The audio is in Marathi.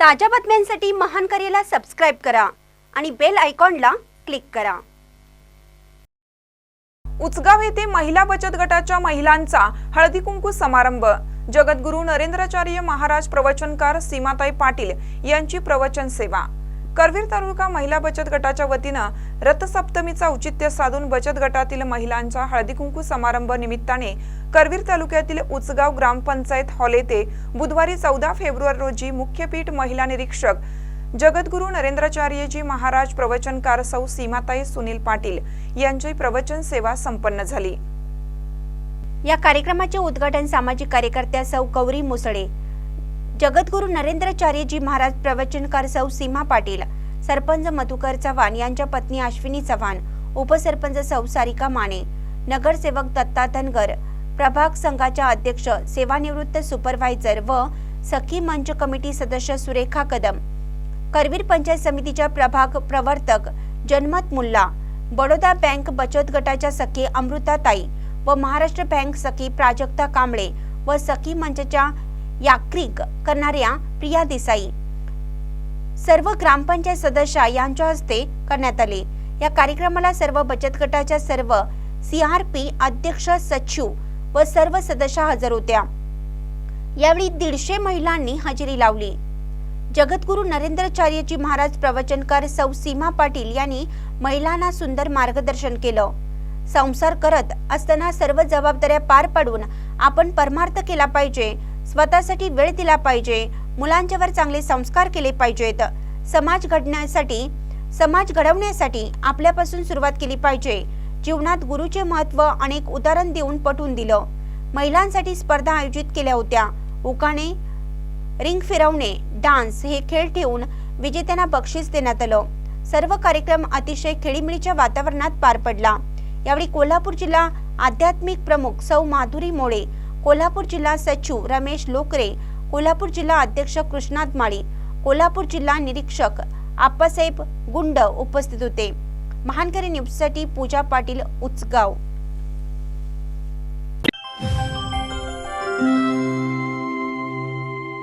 ताज्या बातम्यांसाठी महान करेला सबस्क्राईब करा आणि बेल आयकॉनला क्लिक करा. उचगाव येथे महिला बचत गटाच्या महिलांचा हळदी कुंकू समारंभ. जगद्गुरू नरेंद्राचार्य महाराज प्रवचनकार सीमाताई पाटील यांची प्रवचन सेवा. करवीर तालुका महिला बचत गटाच्या वतीनं रथसप्तमीचा औचित्य साधून बचत गटातील महिलांचा हळदीकुंकू समारंभ निमित्ताने करवीर तालुक्यातील उचगाव ग्रामपंचायत हॉल येथे बुधवारी चौदा फेब्रुवारी रोजी मुख्यपीठ महिला निरीक्षक जगद्गुरू नरेंद्राचार्यजी महाराज प्रवचनकार सौ सीमाताई सुनील पाटील यांची प्रवचन सेवा संपन्न झाली. या कार्यक्रमाचे उद्घाटन सामाजिक कार्यकर्त्या सौ गौरी मुसळे जगद्गुरू नरेंद्राचार्यजी महाराज प्रवचनकार सौ सीमा पाटील सरपंच मधुकर चव्हाण यांच्या पत्नी अश्विनी चव्हाण उपसरपंच सौ सारिका माने नगरसेवक दत्ता धनगर प्रभाग संघाच्या अध्यक्ष सेवानिवृत्त सुपरवायझर व सखी मंच कमिटी सदस्य सुरेखा कदम करवीर पंचायत समितीच्या प्रभाग प्रवर्तक जनमत मुल्ला बडोदा बँक बचत गटाच्या सखी अमृताताई व महाराष्ट्र बँक सखी प्राजक्ता कांबळे व सखी मंचच्या याक्रिक करणाऱ्या प्रिया देसाई. सर्व ग्रामपंचायत सदस्य यांच्या हस्ते करण्यात आले. या कार्यक्रमाला सर्व बचत गटाच्या सर्व सीआरपी अध्यक्ष सचिव व सर्व सदस्य हजर होत्या. यावेळी दीडशे महिलांनी हजेरी लावली. जगद्गुरु नरेंद्राचार्यजी महाराज प्रवचनकार सौ सीमा पाटील यांनी महिलांना सुंदर मार्गदर्शन केलं. संसार करत असताना सर्व जबाबदाऱ्या पार पाडून आपण परमार्थ केला पाहिजे स्वतःसाठी वेळ दिला पाहिजे मुलांच्यावर चांगले संस्कार केले पाहिजेत. समाज घडण्यासाठी समाज घडवण्यासाठी आपल्यापासून सुरुवात केली पाहिजे. जीवनात गुरुचे महत्त्व अनेक उदाहरण देऊन पटवून दिलं. महिलांसाठी स्पर्धा आयोजित केल्या होत्या. उकाणे रिंग फिरवणे डान्स हे खेळ ठेवून विजेत्यांना बक्षीस देण्यात आलं. सर्व कार्यक्रम अतिशय खेळीमेळीच्या वातावरणात पार पडला. यावेळी कोल्हापूर जिल्हा आध्यात्मिक प्रमुख सौ माधुरी मोळे कोल्हापूर जिल्हा सचिव रमेश लोकरे कोल्हापूर जिल्हा अध्यक्ष कृष्णात माळी कोल्हापूर जिल्हा निरीक्षक आप्पासाहेब गुंड उपस्थित होते. महानकरी न्यूजसाठी पूजा पाटील उचगाव.